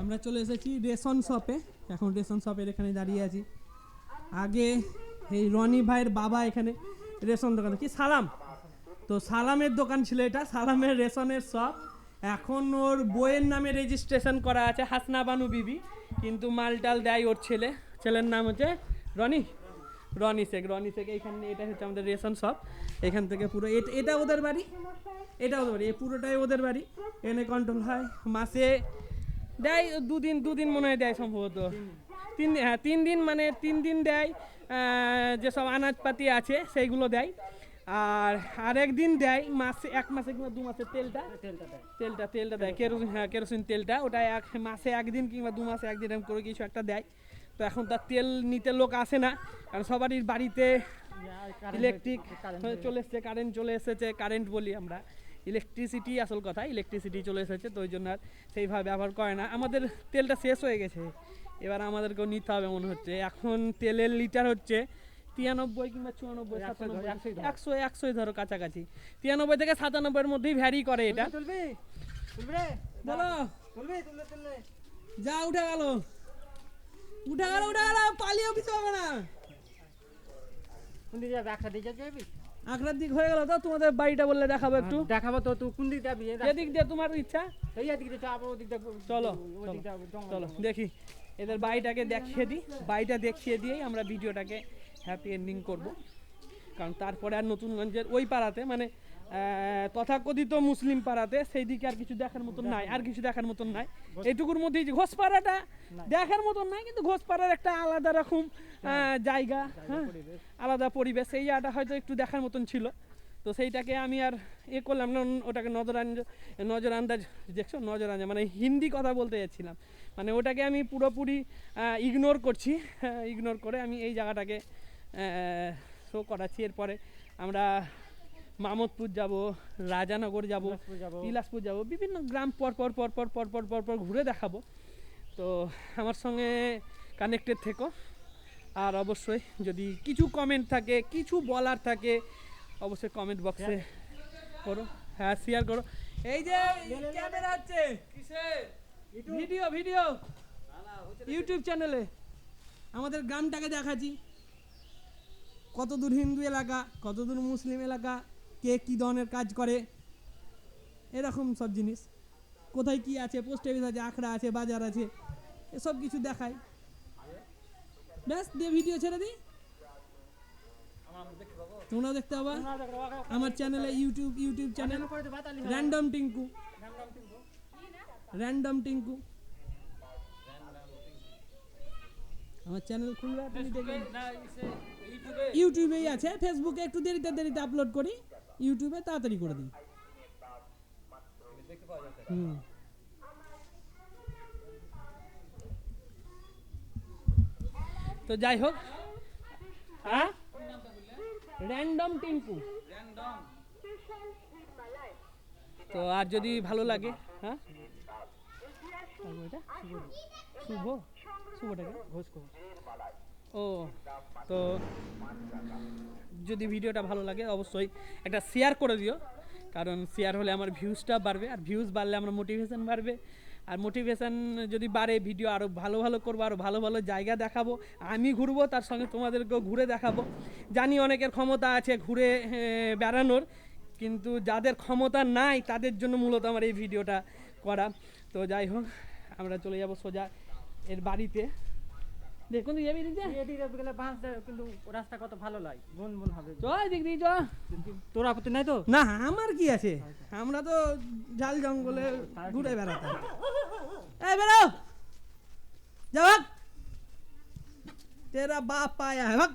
আমরা চলে এসেছি রেশন শপে। এখন রেশন শপের এখানে দাঁড়িয়ে আছি। আগে এই রনি ভাইয়ের বাবা এখানে রেশন দোকান। কি, সালাম? তো সালামের দোকান ছিল এটা, সালামের রেশনের শপ। এখন ওর বইয়ের নামে রেজিস্ট্রেশন করা আছে হাসনা বানু বিবি। কিন্তু মালটাল দেয় ওর ছেলে। ছেলের নাম হচ্ছে রনি। রনি শেখ রনি শেখ। এইখানে এটা হচ্ছে আমাদের রেশন শপ। এখান থেকে পুরো এটা ওদের বাড়ি? এটা ওদের বাড়ি। এই পুরোটাই ওদের বাড়ি। এনে কন্ট্রোল হয়। মাসে দেয় দুদিন দুদিন মনে হয় দেয় সম্ভবত। তিন দিন হ্যাঁ তিন দিন মানে তিন দিন দেয় যেসব আনাজপাতি আছে সেইগুলো দেয়। আর আরেক দিন দেয় মাসে এক মাসে কিংবা দু মাসের তেলটা। তেলটা তেলটা দেয় কেরোসিন হ্যাঁ কেরোসিন তেলটা। ওটা এক মাসে একদিন কিংবা দু মাসে একদিন এরকম করে কিছু একটা দেয়। তো এখন তার তেল নিতে লোক আসে না কারণ সবারই বাড়িতে ইলেকট্রিক চলে এসেছে কারেন্ট চলে এসেছে কারেন্ট বলি আমরা। ইলেকট্রিসিটি আসল কথা ইলেকট্রিসিটি চলে এসেছে তো ওই জন্য আর সেইভাবে ব্যবহার করে না। আমাদের তেলটা শেষ হয়ে গেছে। এবার আমাদেরকেও নিতে হবে মনে হচ্ছে। এখন তেলের লিটার হচ্ছে তিরানব্বই কিংবা চুরানব্বই সাতানব্বই একশো একশোই ধরো কাছাকাছি। তিরানব্বই থেকে সাতানব্বইয়ের মধ্যেই ভ্যারি করে এটা। বলো। যা উঠে গেল। উঠে গেল উঠে গেল পালিয়ে কিছু হবে না। দিকে যাবি? একসাথে দিকে হয়ে গেল তো তোমাদের বাড়িটা বললে দেখাবো একটু। দেখাবো তো তুই কোন দিক যাবি এদিক দিয়ে তোমার ইচ্ছা? এই দিক দিয়ে যাব ওদিক দিয়ে চলো, চলো। দেখি। এদের বাড়িটাকে দেখিয়ে দিই বাড়িটা দেখিয়ে দিয়েই আমরা ভিডিওটাকে হ্যাপি এন্ডিং করব। কারণ তারপরে আর নতুনগঞ্জের ওই পাড়াতে মানে তথাকথিত মুসলিম পাড়াতে সেই দিকে আর কিছু দেখার মতন নাই আর কিছু দেখার মতন নাই। এইটুকুর মধ্যেই যে ঘোষপাড়াটা দেখার মতন নাই কিন্তু ঘোষপাড়ার একটা আলাদা রকম জায়গা হ্যাঁ? আলাদা পরিবেশ। সেই জায়গাটা হয়তো একটু দেখার মতন ছিল। তো সেইটাকে আমি আর এ করলাম না ওটাকে নজরান নজর আন্দাজ দেখছ? নজর আন্দাজ মানে হিন্দি কথা বলতে যাচ্ছিলাম। মানে ওটাকে আমি পুরোপুরি ইগনোর করছি ইগনোর করে আমি এই জায়গাটাকে শো করাচ্ছি। এরপরে আমরা মামদপুর যাব রাজানগর যাব বিলাসপুর যাব। বিভিন্ন গ্রাম পর পর পর পর পর পর পর পর ঘুরে দেখাবো। তো আমার সঙ্গে কানেক্টেড থেকো। আর অবশ্যই যদি কিছু কমেন্ট থাকে কিছু বলার থাকে অবশ্যই কমেন্ট বক্সে করো। হ্যাঁ শেয়ার করো। এই যে ক্যামেরা হচ্ছে ভিডিও ভিডিও ইউটিউব চ্যানেলে আমাদের গ্রামটাকে দেখাচ্ছি। কতদূর হিন্দু এলাকা কতদূর মুসলিম এলাকা কে কী ধরনের কাজ করে এরকম সব জিনিস। কোথায় কি আছে পোস্ট অফিস আছে আখড়া আছে বাজার আছে এসব কিছু দেখায়। ব্যাস দিয়ে ভিডিও ছেড়ে দিই। তোমরাও দেখতে পাবা আমার চ্যানেলে YouTube YouTube channel random Tinku random Tinku আমার চ্যানেল খুলবে ইউটিউবেই আছে ফেসবুকে একটু দেরিতে দেরিতে আপলোড করি। ইউটিউবে তাড়াতাড়ি করে দিই হুম। তো যাই হোক হ্যাঁ? র্যান্ডম টিঙ্কু তো আর যদি ভালো লাগে হ্যাঁ? শুভ। শুভটাকে ঘোষ ও, তো যদি ভিডিওটা ভালো লাগে অবশ্যই একটা শেয়ার করে দিও। কারণ শেয়ার হলে আমার ভিউজটা বাড়বে, আর ভিউজ বাড়লে আমার মোটিভেশন বাড়বে। আর মোটিভেশান যদি বাড়ে ভিডিও আরও ভালো ভালো করব আরও ভালো ভালো জায়গা দেখাবো, আমি ঘুরবো, তার সঙ্গে তোমাদেরকেও ঘুরে দেখাবো। জানি অনেকের ক্ষমতা আছে ঘুরে বেড়ানোর, কিন্তু যাদের ক্ষমতা নাই, তাদের জন্য মূলত আমার এই ভিডিওটা করা। তো যাই হোক, আমরা চলে যাব সোজা এর বাড়িতে। দেখুন যাবি এদিক দিয়ে? এদিক যাবি গেলে বাঁশ দেয়, কিন্তু রাস্তা কত ভালো লাগে বন বন হবে চ এদিক দিয়ে চ তোর আপত্তি নাই তো না আমার কি আছে আমরা তো জাল জঙ্গলে ঘুরে বেড়াতাম এই বেরো যা ভাগ তেরা বাপ পায়া है भाग